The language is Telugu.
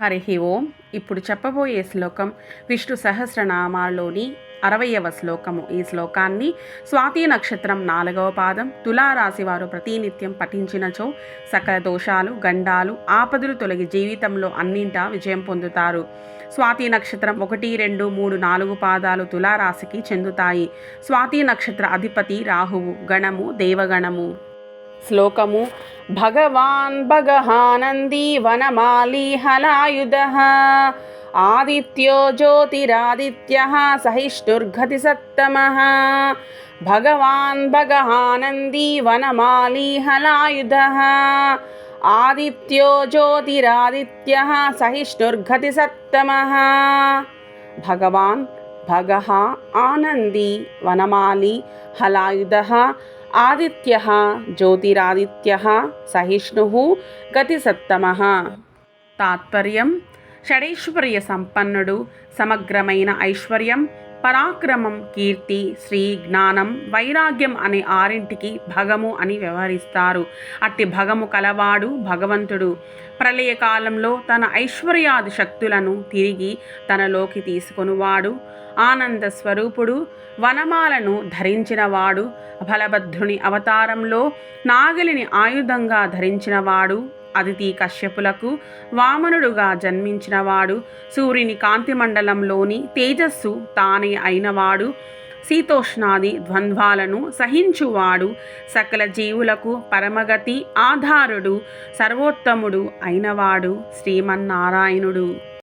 హరి ఓం. ఇప్పుడు చెప్పబోయే శ్లోకం విష్ణు సహస్రనామాల్లోని అరవయవ శ్లోకము. ఈ శ్లోకాన్ని స్వాతి నక్షత్రం నాలుగవ పాదం తులారాశి వారు ప్రతినిత్యం పఠించినచో సకల దోషాలు గండాలు ఆపదలు తొలగి జీవితంలో అన్నింటా విజయం పొందుతారు. స్వాతి నక్షత్రం ఒకటి రెండు మూడు నాలుగు పాదాలు తులారాశికి చెందుతాయి. స్వాతి నక్షత్ర అధిపతి రాహువు గణము దేవగణము. శ్లోకము. భగవాన్ భగహానందీ వనమాలి హలాయుధ ఆదిత్యో జ్యోతిరాదిత్య సహిష్ణుర్ఘతి సత్తమ భగవాన్ భగహానందీ వనమాలి హలాయుధ ఆదిత్యో జ్యోతిరాదిత్య సహిష్ణుర్ఘతి సత్తమ భగవాన్ భగ ఆనందీ వనమాలి హలాయుధ ఆదిత్య జ్యోతిరాదిత్య సహిష్ణు గతిసత్తమ తాత్పర్యం షడైశ్వర్య సంపన్నుడు సమగ్రమైన ఐశ్వర్యం పరాక్రమం కీర్తి శ్రీ జ్ఞానం వైరాగ్యం అనే ఆరింటికి భగము అని వ్యవహరిస్తారు. అట్టి భగము కలవాడు భగవంతుడు. ప్రళయకాలంలో తన ఐశ్వర్యాది శక్తులను తిరిగి తనలోకి తీసుకొనివాడు. ఆనంద స్వరూపుడు వనమాలను ధరించినవాడు. బలభద్రుని అవతారంలో నాగలిని ఆయుధంగా ధరించినవాడు. అదితి కశ్యపులకు వామనుడుగా జన్మించినవాడు. సూర్యుని కాంతిమండలంలోని తేజస్సు తానే అయినవాడు. శీతోష్ణాది ద్వంద్వాలను సహించువాడు. సకల జీవులకు పరమగతి ఆధారుడు సర్వోత్తముడు అయినవాడు శ్రీమన్నారాయణుడు.